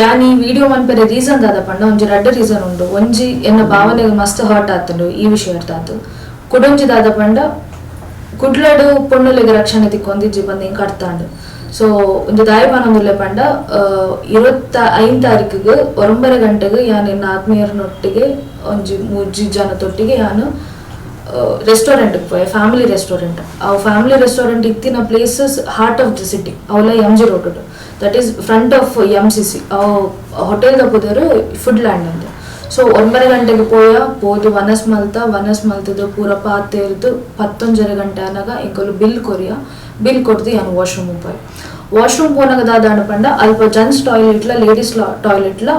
ಯಾನ್ ಈ video ಮನ್ಪೆರೆ reason ದಾದ ಪಂಡ, ಒಂಜಿ ರಡ್ಡ್ ರೀಸನ್ ಉಂಡು ಒಂಜಿ ಎನ್ನ ಭಾವನೆಗೆ ಮಸ್ತ್ ಹರ್ಟ್ ಆತುಂಡು ಈ ವಿಷಯ ಆತು ಕುಡೊಂಜಿ ದಾದ ಪಂಡ, ಕುಡ್ಲಡು ಪೊಣ್ಣುಲೆಗ್ ರಕ್ಷಣೆ ತಿಕ್ಕೊಂದಿಜ್ಜಿ ಬಂದು ಹಿಂಗೆ ಕಟ್ತಾಂಡು. ಸೊ ಒಂದು ದಾಯಪಾನಂದುಲ್ಲೆ ಪಂಡ ಇರುವತ್ತ ಐದು ತಾರೀಕಿಗೆ ಒಂಬರೆ ಗಂಟೆಗೆ ಯಾನ್ ಎನ್ನ ಆತ್ಮೀಯರನೊಟ್ಟಿಗೆ ಒಂಜಿ ಮೂಜಿ ಜನತೊಟ್ಟಿಗೆ ಯಾನು ರೆಸ್ಟೋರೆಂಟ್ ಪೋಯೆ ಫ್ಯಾಮಿಲಿ ರೆಸ್ಟೋರೆಂಟ್ ಅವು ಫ್ಯಾಮಿಲಿ ರೆಸ್ಟೋರೆಂಟ್ ಇತ್ತಿನ places heart of the city Avala MG road that is front of M C C hotel ಪುದರು food land ಅಂತ. ಸೊ ಒಂಬರ ಗಂಟೆಗೆ ಪೋಯ, ಪೋದು ವನಸ್ ಮಲ್ತ, ವನಸ್ ಮಲ್ತದ ಪೂರ ಪಾತೆ ಇರ್ದು ಪತ್ತೊಂಜರ ಗಂಟೆ ಅನ್ನಾಗ ಎಂಕಲು ಬಿಲ್ ಕೊರಿಯ. ಬಿಲ್ ಕೊಡ್ದು ಏನು ವಾಶ್ರೂಮ್ ಪೋಯ್. ವಾಶ್ರೂಮ್ ಪೋನಾಗ ದಾದಾಂಡ ಪಂಡ ಅಲ್ಪ ಜೆಂಟ್ಸ್ ಟಾಯ್ಲೆಟ್ಲ, ಲೇಡೀಸ್ ಟಾಯ್ಲೆಟ್ಲ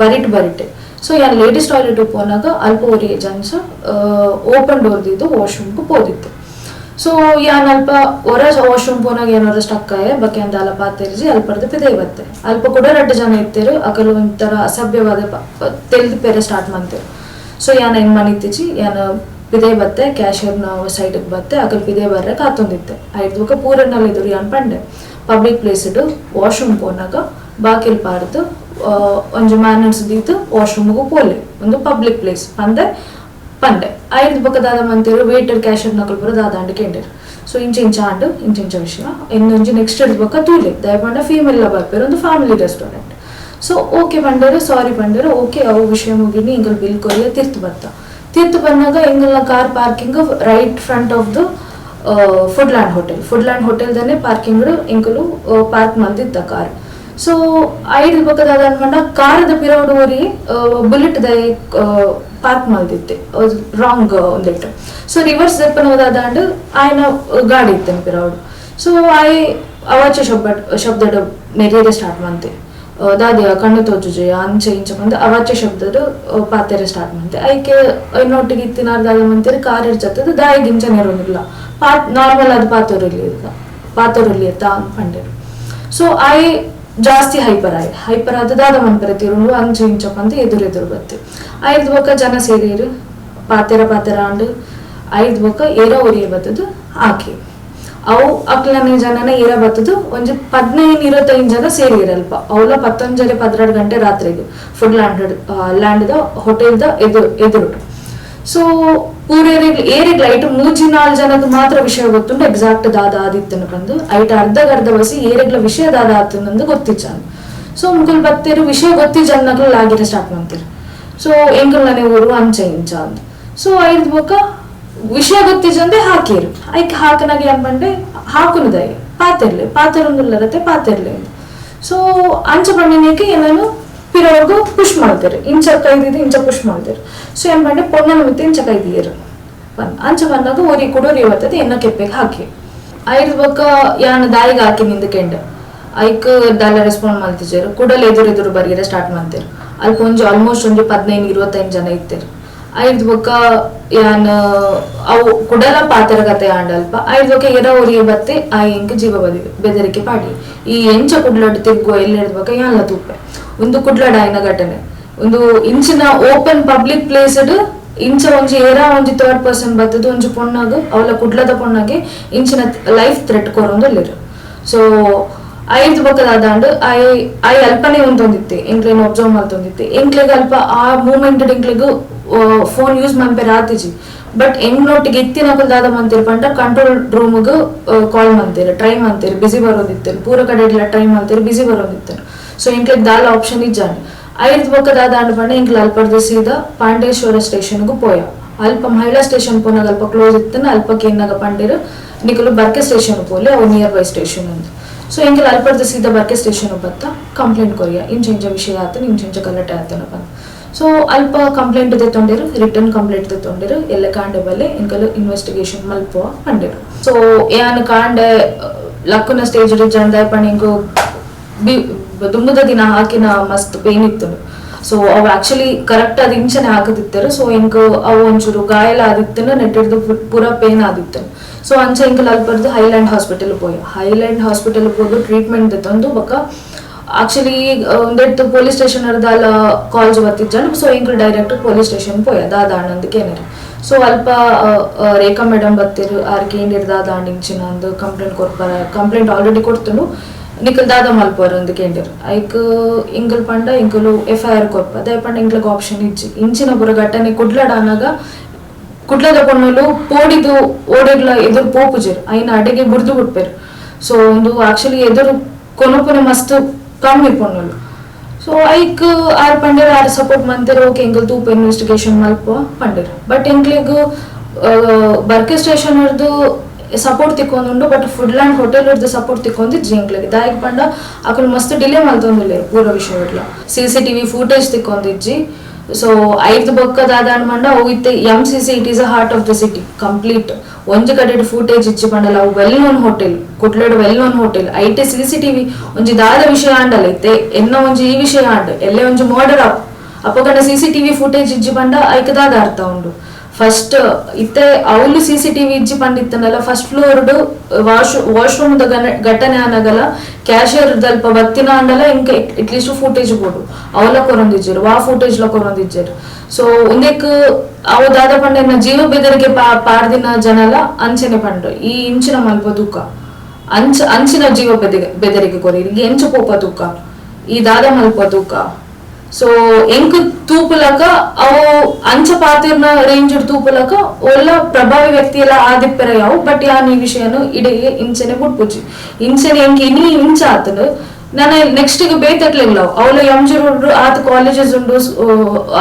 ಬರಿಟ್ ಬರಿಟೆ. ಸೊ ಯಾನ್ ಲೇಡೀಸ್ ಟಾಯ್ಲೆಟ್ ಪೋನಾಗ ಅಲ್ಪ ಓರಿಯ ಜನ್ಸ್ ಓಪನ್ ಡೋರ್ದಿದ್ದು ವಾಶ್ರೂಮ್ಗೆ ಪೋದಿತ್ತು. ಸೊ ಯಾನ್ ಅಲ್ಪ ಹೊರ ವಾಶ್ರೂಮ್ ಪೋನಾಗ ಏನಾರ ಸ್ಟಕ್ ಆಯೆ ಬಕ್ಕೆ ಅಂತ ಅಲ್ಲ ಪಾತೆರ್ಜಿ ಅಲ್ಪರ್ದು ಪಿದೆ ಬತ್ತೆ ಅಲ್ಪ ಕೂಡ ರಡ್ಡು ಜನ ಇತ್ತೇರು ಅಕಲು ಒಂಥರ ಅಸಭ್ಯವಾದ ತೆಲ್ದು ಪೇರೆ ಸ್ಟಾರ್ಟ್ ಮಾಡ್ತೇವೆ ಸೊ ಯಾನ ಏನ್ ಮನಿತ್ತಿಜಿ ಯಾನ ಪಿದೇ ಬತ್ತೆ ಕ್ಯಾಶಿಯರ್ನ ಸೈಡ್ಗೆ ಬತ್ತೆ ಅಕಲ್ ಪಿದೇ ಬರ್ರೆ ಕಾತೊಂದಿತ್ತೆ ಐದು ಪೂರನಲ್ಲಿ ಇದ್ರು ಯಾನ್ ಪಂಡೆ ಪಬ್ಲಿಕ್ ಪ್ಲೇಸ್ ಇಡು ವಾಶ್ರೂಮ್ ಪೋನಾಗ ಬಾಕಿಲ್ ಪಾಡ್ದು ಒಂಜಿ ಮ್ಯಾನರ್ಸ್ ದೀತು ವಾಶ್ರೂಮ್ಗೂ ಪೋಲೆ ಒಂದು ಪಬ್ಲಿಕ್ ಪ್ಲೇಸ್ ಪಂದೆ ಪಂಡೆ ಐದು ಬೊಕ್ಕ ದಾದ ಮಂತಿರು ವೇಟರ್ ಕ್ಯಾಶರ್ ನಕಲ್ ಪುರ ದಾದಾಂಡ್ ಕೇಂದ್ರ ಸೊ ಇಂಚ ಇಂಚ ಆಂಡ್ ಇಂಚ ಇಂಚ ವಿಷಯ. ಇನ್ನೊಂಜಿ ನೆಕ್ಸ್ಟ್ ಇಡ್ ಬೊಕ್ಕ ತೂಲೆ. ದಯಪಂಡ ಫೀಮೇಲ್ ಬರ್ಪೇರು, ಒಂದು ಫ್ಯಾಮಿಲಿ ರೆಸ್ಟೋರೆಂಟ್ ಸೊ ಓಕೆ ಪಂಡರು ಸಾರಿ ಪಂಡರು ಓಕೆ ಅವು ವಿಷಯ ಮುಗಿನಿ ಇಂಗಲ್ ಬಿಲ್ ಕೊರಿಯ ತಿರ್ತು ಬತ್ತ ತಿರ್ತು ಬಂದಾಗ ಇಂಗಲ್ನ car parking right front of the food land hotel food land ಹೋಟೆಲ್ದನೆ parking ಇಂಕಲು ಪಾರ್ಕ್ ಮಂದಿದ್ದ ಕಾರ್ ಸೊ ಐದು ಪಕ್ಕದಾದ ಅನ್ಕೊಂಡ ಕಾರದ ಪಿರೌಡ್ ಓರಿ ಬುಲೆಟ್ ದೈ ಪಾರ್ಕ್ ಮಲ್ದಿತ್ತೆ ರಾಂಗ್ ಒಂದಿಟ್ಟು ಸೊ ರಿವರ್ಸ್ ದೆಪ್ಪನ ಹೋದಾದಂಡು ಆಯ್ನ ಗಾಡಿ ಇತ್ತೇನೆ ಪಿರೌಡ್ ಸೊ ಆಯ್ ಅವಾಚ ಶಬ್ದ, ಶಬ್ದದ ನೆರೆಯರೆ ಸ್ಟಾರ್ಟ್ ಮಂತೆ ದಾದಿಯ ಕಣ್ಣು ತೋಜುಜೆ ಅಂಚೆ ಇಂಚೆ ಬಂದು ಅವಾಚ ಶಬ್ದದ ಪಾತೆರೆ ಸ್ಟಾರ್ಟ್ ಮಂತೆ ಐಕೆ ಇನ್ನೊಟ್ಟಿಗೆ ಇತ್ತಿನಾರ್ ದಾದ ಮಂತಿರ ಕಾರ್ ಇರ್ಚತ್ತದ ದಾಯಿ ಗಿಂಚ ನೆರೊಂದಿಲ್ಲ ಪಾತ್ ನಾರ್ಮಲ್ ಅದು ಪಾತೋರಲ್ಲಿ ಪಾತೋರಲ್ಲಿ ಎತ್ತ ಪಂಡರು. ಸೊ ಐ ಜಾಸ್ತಿ ಹೈಪರ್ ಆಯ್ತು. ಹೈಪರ್ ಆದದಾದ ದಾದ ಮನ್ಪರೆ ತಿರುಳು ಅಂಚು ಇಂಚ ಬಂದು ಎದುರು ಎದುರು ಬತ್ತೆ ಐದು ಬೊಕ್ಕ ಜನ ಸೇರಿರು. ಪಾತೆರ ಪಾತೆರ ಆಂಡ್ ಐದು ಬೊಕ್ಕ ಏರ ಒರಿಯ ಬತ್ತದು ಆಕೆ. ಅವು ಅಕ್ಲನೇ ಜನನ ಏರ ಬತ್ತದು. ಒಂಜಿ ಪದ್ನೈದು ಇರತ್ತೈದು ಜನ ಸೇರಿರಲ್ಪ. ಅವಳ ಪತ್ತೊಂಜರೆ ಪದ್ನೆರಡು ಗಂಟೆ ರಾತ್ರಿಗೆ. ಫುಡ್ ಲ್ಯಾಂಡ್ ಲ್ಯಾಂಡ್ದ ಹೋಟೆಲ್ದ ಎದುರು ಎದುರು. ಸೊ ಪೂರೇರಿಗೆ ಏರಿಗೆ ಲೈಟ್ ಮೂಜಿ ನಾಲ್ ಜನಕ್ಕೆ ಮಾತ್ರ ವಿಷಯ ಗೊತ್ತುಂಡು ಎಕ್ಸಾಕ್ಟ್ ದಾದ ಆದಿತ್ತನು ಬಂದು ಐಟ್ ಅರ್ಧಗ್ ಅರ್ಧ ಬಸಿ ಏರೆಗ್ಲ ವಿಷಯ ದಾದ ಆತನಂದು ಗೊತ್ತಿಚ್ಚಾನು ಸೊ ಮುಗುಲ್ ಬತ್ತೇರು ವಿಷಯ ಗೊತ್ತಿ ಜನಗಳು ಲಾಗಿರ ಸ್ಟಾರ್ಟ್ ಮಾಡ್ತೀರಿ ಸೊ ಎಂಗಲ್ನೇ ಊರು ಅಂಚೆ ಇಂಚ ಅಂತ ಸೊ ಐದು ಬೊಕ್ಕ ವಿಷಯ ಗೊತ್ತಿಜಂದೆ ಹಾಕಿರು ಐಕ್ ಹಾಕನಾಗ ಏನ್ ಬಂಡೆ ಹಾಕುನದೈ ಪಾತೆರ್ಲೆ ಪಾತೆರೊಂದುಲ್ಲರತ್ತೆ ಪಾತೆರ್ಲೆ ಅಂತ ಸೊ ಅಂಚ ಬಣ್ಣಿನಕ್ಕೆ ಏನಾನು ಪಿರೋರ್ಗು ಪುಷ್ ಮಾಡ್ತೀರಿ ಇಂಚ ಕೈದಿದ್ದು ಇಂಚ ಪುಷ್ ಮಾಡ್ತೀರಿ ಸೊ ಏನ್ ಮಾಡಿ ಪೊಣ್ಣನ ಮಿತ್ತು ಇಂಚ ಕೈದಿಯರು ಬಂದ್ ಅಂಚ ಬಂದಾಗ ಒರಿ ಕುಡೋರಿ ಬರ್ತದೆ ಎನ್ನ ಕೆಪ್ಪೆಗೆ ಹಾಕಿ. ಐದು ಬಕ್ಕ ಯಾನ ದಾಯಿಗೆ ಹಾಕಿ ನಿಂದ ಕೆಂಡ. ಐಕ್ ದಾಲ ರೆಸ್ಪಾಂಡ್ ಮಾಡ್ತಿದ್ದಾರೆ ಕುಡಲ್ ಎದುರು ಎದುರು ಬರೀರೆ ಸ್ಟಾರ್ಟ್ ಮಾಡ್ತೀರಿ ಅಲ್ಲಿ ಒಂಜಿ ಆಲ್ಮೋಸ್ಟ್ ಒಂದು ಪದಿನೈದು ಇರುವತ್ತೈದು ಜನ ಇರ್ತೀರಿ ಐದು ಬೊಕ್ಕ ಯಾನ್ ಅವು ಕುಡಲ ಪಾತ್ರ ಕತೆ ಆಂಡಲ್ಪ. ಐದು ಬೊಕ್ಕ ಎರ ಊರಿಗೆ ಬತ್ತೆ, ಆ ಎಂಕ್ ಜೀವ ಬದಿ ಬೆದರಿಕೆ ಪಾಡಿ. ಈ ಎಂಚ ಕುಡ್ಲಾಡ್ ತಿರ್ಗೋ ಎಲ್ಲಿ ಬೊಕ್ಕ ಯಾನ್ಲ ತೂಪೆ. ಒಂದು ಕುಡ್ಲ ಆಯ್ನ ಘಟನೆ ಒಂದು ಇಂಚಿನ ಓಪನ್ ಪಬ್ಲಿಕ್ ಪ್ಲೇಸ್ ಇಂಚ ಒಂಜಿ ಏರ ಒಂಜಿ ಥರ್ಡ್ ಪರ್ಸನ್ ಬತ್ತದು, ಒಂಜಿ ಪೊಣ್ಣಾಗ ಅವಳ ಕುಡ್ಲದ ಪೊಣ್ಣಾಗೆ ಇಂಚಿನ ಲೈಫ್ ಥ್ರೆಟ್ ಕೊರೊಂದು ಸೊ ಐದು ಬೊಕ್ಕದಾದಾಂಡು ಐ ಐ ಅಲ್ಪನೆ ಉಂತೊಂದಿತ್ತೆ ಎಂಕ್ಲೇನು ಒಬ್ಸರ್ವ್ ಮಾಡ್ತೊಂದಿತ್ತೆ. ಇಂಕ್ಲೆಗೆ ಅಲ್ಪ ಆ ಮೂಮೆಂಟ್ ಎಂಕ್ಲೆಗ್ ಫೋನ್ ಯೂಸ್ ಮನ್ಪೆರ ಆತಿಜಿ ಬಟ್ ಎಂಗ್ ನೋಟಿಗೆ ಕುಲ್ದಾದ ದಾದ ಮಂತಿರ್ ಪಂಡ ಕಂಟ್ರೋಲ್ ರೂಮ್ಗೂ ಕಾಲ್ ಮಂತೀರಿ ಟ್ರೈ ಮಂತೀರಿ ಬಿಸಿ ಬರೋದಿತ್ತೇರು. ಪೂರ ಕಡೆ ಟ್ರೈ ಮಂತೀರಿ ಬಿಸಿ ಬರೋದಿತ್ತೇರು. ಸೊ ಎಂಕ್ಲೆಗ್ ದಾಲ ಆಪ್ಷನ್ ಇಜ್ಜಾನೆ ಐದ್ ಬೊಕ್ಕದಾದ ಅಂಡ್ ಪಂಡ ಎಂಕ್ಲ ಅಲ್ಪರ್ದು ಸೀದಾ ಪಾಂಡೇಶ್ವರ ಸ್ಟೇಷನ್ಗೂ ಪೋಯ. ಅಲ್ಪ ಮಹಿಳಾ ಸ್ಟೇಷನ್ ಪೋನಾಗ ಅಲ್ಪ ಕ್ಲೋಸ್ ಇತ್ತನ ಅಲ್ಪಕ್ಕೆ ಏನಾಗ ಪಂಡಿರು, ನಿಕಲು ಬರ್ಕೆ ಸ್ಟೇಷನ್ ಪೋಲಿ, ಅವು ನಿಯರ್ ಬೈ ಸ್ಟೇಷನ್ ಅಂತ ಸೊ ಎಂಗೆಲ್ಲ ಅಲ್ಪರ್ದು ಸೀದಾ ಬರ್ಕೆ ಸ್ಟೇಷನ್ ಬತ್ತ ಕಂಪ್ಲೇಂಟ್ ಕೊರಿಯ ಇಂಚ ಇಂಚ ವಿಷಯ ಆತನ ಇಂಚ ಇಂಚ ಗಲಾಟೆ ಆತನ ಬಂದು ಸೊ ಅಲ್ಪ ಕಂಪ್ಲೇಂಟ್ ತೆತ್ತೊಂಡಿರು ರಿಟರ್ನ್ ಕಂಪ್ಲೇಂಟ್ ತೆತ್ತೊಂಡಿರು ಎಲ್ಲ ಕಾಂಡೆ ಬಲ್ಲೆ ಇಂಕಲು ಇನ್ವೆಸ್ಟಿಗೇಷನ್ ಮಲ್ಪ ಪಂಡಿರು ಸೊ ಯಾನ್ ಕಾಂಡೆ ಲಕ್ಕುನ ಸ್ಟೇಜ್ ಜನದಾಯ ಪಣಿಂಗು ದುಂಬುದ ದಿನ ಹಾಕಿನ ಮಸ್ತ್ ಪೇನ್ ಇತ್ತು ಸೊ ಅವು ಆಕ್ಚುಲಿ ಕರೆಕ್ಟ್ ಅದು ಇಂಚನೆ ಹಾಕದಿತ್ತರು. ಸೊ ಇಂಕ ಅವು ಒಂಚೂರು ಗಾಯಲ ಆದಿತ್ತನ ನೆಟ್ಟಿಡ್ದು ಪೂರ ಪೇನ್ ಆದಿತ್ತು. ಸೊ ಅಂಚ ಇಂಕ ಬರ್ದು ಹೈಲ್ಯಾಂಡ್ ಹಾಸ್ಪಿಟಲ್ ಪೋಯ ಹೈಲ್ಯಾಂಡ್ ಹಾಸ್ಪಿಟಲ್ ಹೋಗಿ ಟ್ರೀಟ್ಮೆಂಟ್ ತಂದು ಬೊಕ್ಕ ಆಕ್ಚುಲಿ ಒಂದೆಟ್ಟು ಪೊಲೀಸ್ ಸ್ಟೇಷನ್ ಅರ್ದಾಲ ಕಾಲ್ಸ್ ಬರ್ತಿದ್ದಾನೆ ಸೊ ಇಂಕ ಡೈರೆಕ್ಟ್ ಪೊಲೀಸ್ ಸ್ಟೇಷನ್ ಪೋಯ ಅಣ್ಣಂದಕ್ಕೆ ಏನಾರ ಸೊ ಅಲ್ಪ ರೇಖಾ ಮೇಡಮ್ ಬರ್ತಿರು, ಆರ್ಕೆ ಅಣ್ಣ ಇಂಚಿನ ಒಂದು ಕಂಪ್ಲೇಂಟ್ ಕೊಡ್ಬಾರ ಕಂಪ್ಲೇಂಟ್ ಆಲ್ರೆಡಿ ಕೊಡ್ತನು. ನಿಖಲ್ ದಾದ ಮಲ್ಪೋರು ಕೇಂದ್ರ ಐಕ್, ಇಂಕಲ್ ಪಂಡ, ಇಂಕಲು ಎಫ್ ಐ ಆರ್ ಅದೇ ಪಂಡ ಇಂಕ್ಲಗ್ ಆಪ್ಷನ್ ಇಜ್ಜಿ ಇಂಚಿನ ಪುರ ಘಟನೆ ಕುಡ್ಲಡಾನಗ ಕುಡ್ಲದ ಪೊಣ್ಣಲು ಪೋಡಿದು ಓಡೆಗ್ಲ ಎದುರು ಪೋಪುಜೆರ್. ಐನ ಅಡೆಗೆ ಬುರ್ದು ಬಿಟ್ಪೇರು. ಸೊ, ಒಂದು ಆಕ್ಚುಲಿ ಎದುರು ಕೊನಪುನೆ ಮಸ್ತ್ ಕಮ್ಮಿ ಪೊಣ್ಣಲು ಸೊ, ಐಕ್, ಆರ್ ಪಂಡರ್ ಆರ್ ಸಪೋರ್ಟ್ ಮಂತಿರ ಓಕೆ ಎಂಕಲ್ ತೂಪ ಇನ್ವೆಸ್ಟಿಗೇಷನ್ ಮಲ್ಪ ಪಂಡರ್ ಬಟ್ ಎಂಕ್ಲಿಗ್ ಬರ್ಕೆ ಸ್ಟೇಷನ್ ಸಪೋರ್ಟ್ ತಿಕ್ಕೊಂದುಂಡು ಬಟ್ ಫುಡ್ ಲ್ಯಾಂಡ್ ಹೋಟೆಲ್ ಇಡ್ದು ಸಪೋರ್ಟ್ ತಿಕ್ಕೊಂಡು ಜಿಂಕ್ಲಿಗೆ ದಾಯಕ್ ಪಂಡ ಅಕಲ್ ಮಸ್ತ್ ಡಿಲೇ ಮಲ್ತೊಂದುಲ್ಲೆ ಪೂರ ವಿಷಯ ಇರ್ಲ ಸಿ ಸಿ ಟಿವಿ ಫೂಟೇಜ್ ತಿಕ್ಕೊಂದಿಜ್ಜಿ ಸೊ ಐದು ಬೊಕ್ಕದಾದ ಅನ್ಮಂಡ ಹೋಗಿತ್ತೆ M C C it is a heart of the city complete ಒಂಜಿ ಕಡೆ ಫೂಟೇಜ್ ಇಚ್ಚಿ ಪಂಡಲ ಅವು ವೆಲ್ ನೋನ್ ಹೋಟೆಲ್ ಕುಟ್ಲಡ್ ವೆಲ್ ನೋನ್ ಹೋಟೆಲ್ ಐಟೆ ಸಿ ಸಿ ಟಿವಿ ಒಂಜಿ ದಾದ ವಿಷಯ ಆಂಡಲ ಇತ್ತೆ, ಎನ್ನ ಒಂಜಿ ಈ ವಿಷಯ ಆಂಡ್, ಎಲ್ಲೇ ಒಂಜಿ ಮರ್ಡರ್ ಅಪ್. ಅಪ್ಪಗಂಡ ಸಿ ಸಿ ಟಿವಿ ಫುಟೇಜ್ ಇಜ್ಜಿ ಪಂಡ ಐಕದಾದ ಅರ್ಥ ಉಂಡು. ಫಸ್ಟ್ ಇತ್ತೆ ಅವ್ಲು ಸಿ ಸಿ ಟಿವಿ ಇಜ್ಜಿ ಪಂಡಿತ್ತನಲ್ಲ ಫಸ್ಟ್ ಫ್ಲೋರ್ ವಾಶ್ ವಾಶ್ರೂಮ್ ಘಟನೆ ಆನಗಲ ಕ್ಯಾಶಿಯರ್ ದಲ್ಪ ಬತ್ತಿನ ಅಂಡಲ ಇಂಕ ಅಟ್ಲೀಸ್ಟ್ ಫುಟೇಜ್ ಬೋಡು ಅವಲ ಕೊರೊಂದಿಜ್ಜರು ವಾ ಫುಟೇಜ್ ಲ ಕೊರೊಂದಿಜ್ಜರು. ಸೊ ಒಂದೇಕ್ ಅವ ದಾದ ಪಂಡ ಜೀವ ಬೆದರಿಗೆ ಪಾ ಪಾಡ್ದಿನ ಜನಲ ಅಂಚನೆ ಪಂಡು. ಈ ಇಂಚಿನ ಮಲ್ಪ ದುಃಖ. ಅಂಚ, ಅಂಚಿನ ಜೀವ ಬೆದರಿಗೆ ಬೆದರಿಗೆ ಕೊರಿ. ಎಂಚ ಪೋಪ ದುಃಖ. ಈ ದಾದ ಮಲ್ಪ ದುಃಖ. ಸೊ ಎಂಕ್ ತೂಪುಲಕ ಅವು ಅಂಚ ಪಾತಿರ್ನ ರೇಂಜ್ ತೂಪುಲಕ ಒಲ್ಲ ಪ್ರಭಾವಿ ವ್ಯಕ್ತಿ ಎಲ್ಲ ಆದಿಪ್ಪರ ಯಾವು ಬಟ್ ಯಾನ್ ಈ ವಿಷಯನು ಇಡೀ ಇಂಚನೆ ಬುಟ್ಪುಜಿ ಇಂಚನೆ ಎಂಕ್ ಇನಿ ಇಂಚ ಆತನು ನಾನು ನೆಕ್ಸ್ಟ್ಗೆ ಬೇತಕ್ಲಿಲ್ಲ ಅವಳ ಎಂಜಿರು ಆತ ಕಾಲೇಜಸ್ ಉಂಡು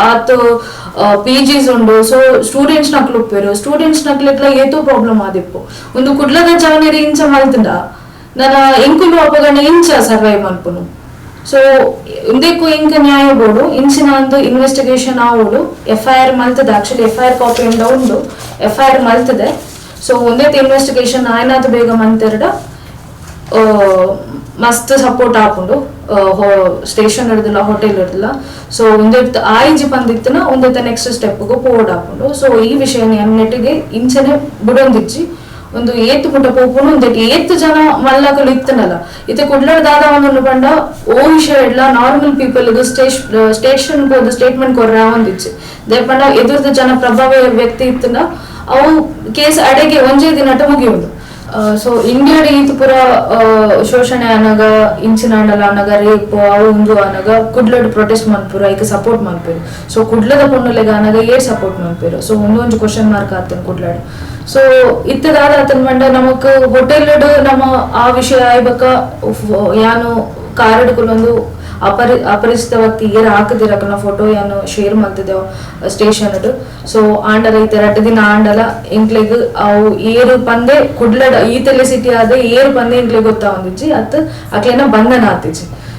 ಆತ ಪಿ ಜಿಸ್ ಉಂಡು ಸೊ ಸ್ಟೂಡೆಂಟ್ಸ್ ನಕ್ಲು ಉಪ್ಪೇರು ಸ್ಟೂಡೆಂಟ್ಸ್ ನಕ್ಲಿಕ್ಲ ಏತೋ ಪ್ರಾಬ್ಲಮ್ ಆದಿಪ್ಪು ಒಂದು ಕುಡ್ಲದ ಜಾವನೇರಿ ಇಂಚ ಮಲ್ತಂಡ ನನ್ನ ಎಂಕುಲು ಅಪಗಣ ಇಂಚ ಸರ್ವೈವ್ ಮಲ್ಪುನು ಸೊ ಇಂದಿಕ್ಕು ಇಂಕ ನ್ಯಾಯ ಬೋರ್ಡು ಇಂಚಿನ ಒಂದು ಇನ್ವೆಸ್ಟಿಗೇಷನ್ ಆವೋಡು F I R ಮಲ್ತದೆ actually F I R copy ಇಂದ ಉಂಡು ಎಫ್ ಐ ಆರ್ ಮಲ್ತದೆ ಸೊ ಒಂದೇ ಇನ್ವೆಸ್ಟಿಗೇಷನ್ ಆಯ್ನಾದ ಬೇಗ ಮಂತೆರಡ ಮಸ್ತ್ ಸಪೋರ್ಟ್ ಹಾಕೊಂಡು ಸ್ಟೇಷನ್ ಹಿಡ್ದಿಲ್ಲ ಹೋಟೆಲ್ ಹಿಡ್ದಿಲ್ಲ ಸೊ ಒಂದೇ ಆಯ್ಜಿ ಬಂದಿತ್ತನ ಒಂದೇ ನೆಕ್ಸ್ಟ್ ಸ್ಟೆಪ್ಗೂ ಪೋರ್ಡ್ ಹಾಕೊಂಡು ಸೊ ಈ ವಿಷಯ ನೆಟ್ಟಿಗೆ ಇಂಚನೆ ಬಿಡೊಂದಿಚ್ಚಿ ಒಂದು ಏತ್ ಪುಟ್ಟ ಪೋಪುನು ಒಂದೆಟ್ ಏತ್ ಜನ ಮಲ್ಲಕಲು ಇತ್ತನಲ್ಲ. ಇತ್ತೆ ಕುಡ್ಲಡ್ ದಾದ ಒಂದು ಪಂಡ ಓ ವಿಷಯ ಇಡ್ಲ ನಾರ್ಮಲ್ ಪೀಪಲ್ ಸ್ಟೇಷ್ ಸ್ಟೇಷನ್ ಒಂದು ಸ್ಟೇಟ್ಮೆಂಟ್ ಕೊರ ಒಂದಿಚ್ಚು ದೇ ಪಂಡ ಎದುರ್ದ ಜನ ಪ್ರಭಾವ ವ್ಯಕ್ತಿ ಇತ್ತನ ಅವು ಕೇಸ್ ಅಡೆಗೆ ಒಂಜೇ ದಿನಟ ಮುಗಿಯುವುದು. ಸೊ ಇಂಡಿಯಾ ಈತ್ ಪುರ ಶೋಷಣೆ ಅನಗ ಇಂಚಿನ ಅಂಡಲ ಅನಗ ರೇಪ್ ಅವು ಉಂದು ಅನಗ ಕುಡ್ಲಡ್ ಪ್ರೊಟೆಸ್ಟ್ ಮನ್ಪುರ ಈಗ ಸಪೋರ್ಟ್ ಮನ್ಪೇರು ಸೊ ಕುಡ್ಲದ ಪೊಣ್ಣಲೆಗ ಅನಗ ಏರ್ ಸಪೋರ್ಟ್ ಮನ್ಪೇರು ಸೊ ಒಂದೊಂದು ಕ್ವಶನ್ ಮಾರ್ಕ್ ಆತನ್ ಕುಡ್ಲಡ್. ಸೊ ಇತ್ತದಾದ ಆತನ್ ಮಂಡ ನಮಕ್ ಹೋಟೆಲ್ ನಮ್ಮ ಆ ವಿಷಯ ಆಯ್ಬಕ ಯಾನು ಕಾರ್ಡ್ ಕುಲೊಂದು ಅಪರಿ ಅಪರಿಚಿತ ವ್ಯಕ್ತಿಗೆ ಏರ್ ಹಾಕದಿರಕನ ಫೋಟೋ ಏನು ಶೇರ್ ಮಾಡ್ತಿದ್ದೇವೆ ಸ್ಟೇಷನ್ ಸೊ ಆಂಡಲ ಈ ಎರಡು ದಿನ ಆಂಡಲ ಇಂಕ್ಲೆಗ್ ಅವು ಏರು ಪಂದೆ ಕುಡ್ಲಡ ಈ ತಲೆ ಸಿಟಿ ಆದ ಏರು ಪಂದೆ ಗೊತ್ತಾ ಒಂದಿಜ್ಜಿ ಅತ್ ಅಕ್ಲೆನ ಬಂಧನ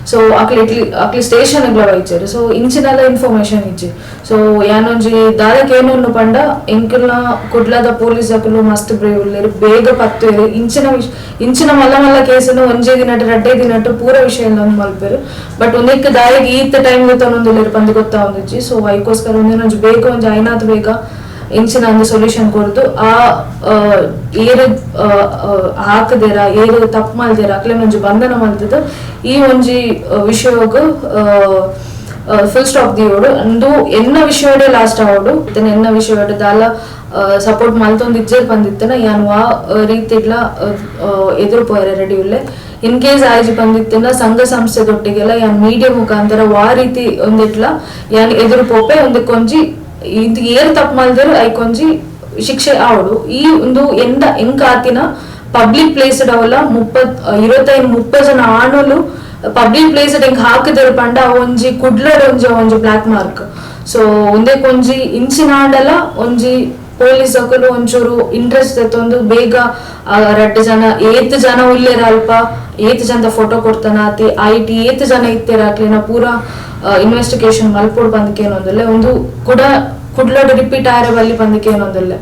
ಆತಿಜಿ ಸೊ ಅಕ್ಲೆ ಇಟ್ಲಿ ಅಕ್ಲಿ ಸ್ಟೇಷನ್ ವೈಚರು ಸೊ ಇಂಚಿನೆಲ್ಲ ಇನ್ಫಾರ್ಮೇಶನ್ ಇಜ್ಜಿ. ಸೊ ಯಾನೊಂಜಿ ದಾದಕ್ಕೆ ಏನು ಪಂಡ, ಎಂಕಲ್ನ ಕುಡ್ಲದ ಪೊಲೀಸ್ ಅಕಲು ಮಸ್ತ್ ಬ್ರೇವ್ ಉಳ್ಳೇರು ಬೇಗ ಪತ್ತೇರು ಇಂಚಿನ ಇಂಚಿನ ಮಲ್ಲ ಮಲ್ಲ ಕೇಸನ್ನು ಒಂಜೇ ದಿನಟ್ಟು ರಡ್ಡೇ ದಿನಟ್ಟು ಪೂರ ವಿಷಯ ಮಲ್ಪೇರು. ಬಟ್ ಒಂದಕ್ಕೆ ದಾಯಿಗೆ ಈತ ಟೈಮ್ ಗೊತ್ತೊಂದೊಂದು ಪಂದು ಗೊತ್ತಾ ಒಂದಿಜ್ಜಿ. ಸೊ ಅದಕ್ಕೋಸ್ಕರ ಒಂದಿನೊಂಜಿ ಬೇಗ ಒಂಜಿ ಐನಾತ್ ಬೇಗ ಇಂಚಿನ ಒಂದು ಸೊಲ್ಯೂಷನ್ ಕೊಡ್ದು ಆ ಆ, ಏರು ಆ, ಆ, ಹಾಕದೇರ ಏರು ತಪ್ಪು ಮಾಡ್ದಿರ ಅಕ್ಲೆ ಒಂಜಿ ಬಂಧನ ಮಾಡ್ತಿದ್ದು ಈ ಒಂಜಿ ವಿಷಯವಾಗ ಫುಲ್ ಸ್ಟಾಪ್ ದಿಯೋಡು ಅಂದು ಎನ್ನ ವಿಷಯಡೆ ಲಾಸ್ಟ್ ಆವಡು. ಇತನ ಎನ್ನ ವಿಷಯಡೆ ದಾಲ ಸಪೋರ್ಟ್ ಮಲ್ತೊಂದು ಇಜ್ಜೆ ಬಂದಿತ್ತನ. ಯಾನ್ ವಾ ರೀತಿಗ್ಲ ಎದುರು ಪೋಯರೆ ರೆಡಿ ಉಲ್ಲೆ. ಇನ್ ಕೇಸ್ ಆಯ್ಜಿ ಬಂದಿತ್ತನ ಸಂಘ ಸಂಸ್ಥೆ ಸಂಸ್ಥೆದೊಟ್ಟಿಗೆಲ್ಲ ಯಾನ್ ಮೀಡಿಯಾ ಮುಖಾಂತರ ವಾ ರೀತಿ ಒಂದಿಟ್ಲ ಯಾನ್ ಎದುರು ಪೋಪೆ ಒಂದಕ್ಕೊಂಜಿ ಕೊಂಜಿ ಇದು ಏರ್ ತಪ್ಪು ಮಾಡಿದ್ರು ಐಕೊಂಜಿ ಶಿಕ್ಷೆ ಆವಡು ಈ ಒಂದು ಎಂದ ಎಂಕ ಆತಿನ ಪಬ್ಲಿಕ್ ಪ್ಲೇಸ್ ಅವಲ್ಲ ಮುಪ್ಪತ್, ಇರುವತ್ತೈದು ಮುಪ್ಪ ಜನ ಆಣಲು ಪಬ್ಲಿಕ್ ಪ್ಲೇಸ್ ಹೆಂಗ್ ಹಾಕಿದ್ರು ಪಂಡ ಒಂಜಿ ಕುಡ್ಲಡ್, ಒಂಜಿ ಒಂಜಿ ಬ್ಲಾಕ್ ಮಾರ್ಕ್ ಸೊ ಒಂದೇ ಕೊಂಜಿ ಇಂಚಿನ ಆಂಡಲ ಒಂಜಿ ಪೊಲೀಸ್ ಹಾಕಲು ಒಂಚೂರು ಇಂಟ್ರೆಸ್ಟ್ ಎತ್ತೊಂದು ಬೇಗ ರಡ್ಡ್ ಜನ, ಏತ್ ಜನ ಉಲ್ಲೇರ ಅಲ್ಪ, ಏತ್ ಜನದ ಫೋಟೋ ಕೊಡ್ತಾನ ಆತಿ ಐಟಿ ಏತ್ ಜನ ಇತ್ತೇರ ಅಕ್ಲಿನ ಪೂರ ಇನ್ವೆಸ್ಟಿಗೇಷನ್ ಮಲ್ಪೋಡ್ ಬಂದಕ್ಕೆ ಏನೊಂದಿಲ್ಲ ಒಂದು ಕೂಡ ಕುಡ್ಲಡ್ ರಿಪೀಟ್ ಆಯ್ರ ಬಲ್ಲಿ ಬಂದಕ್ಕೆ ಏನೊಂದಿಲ್ಲ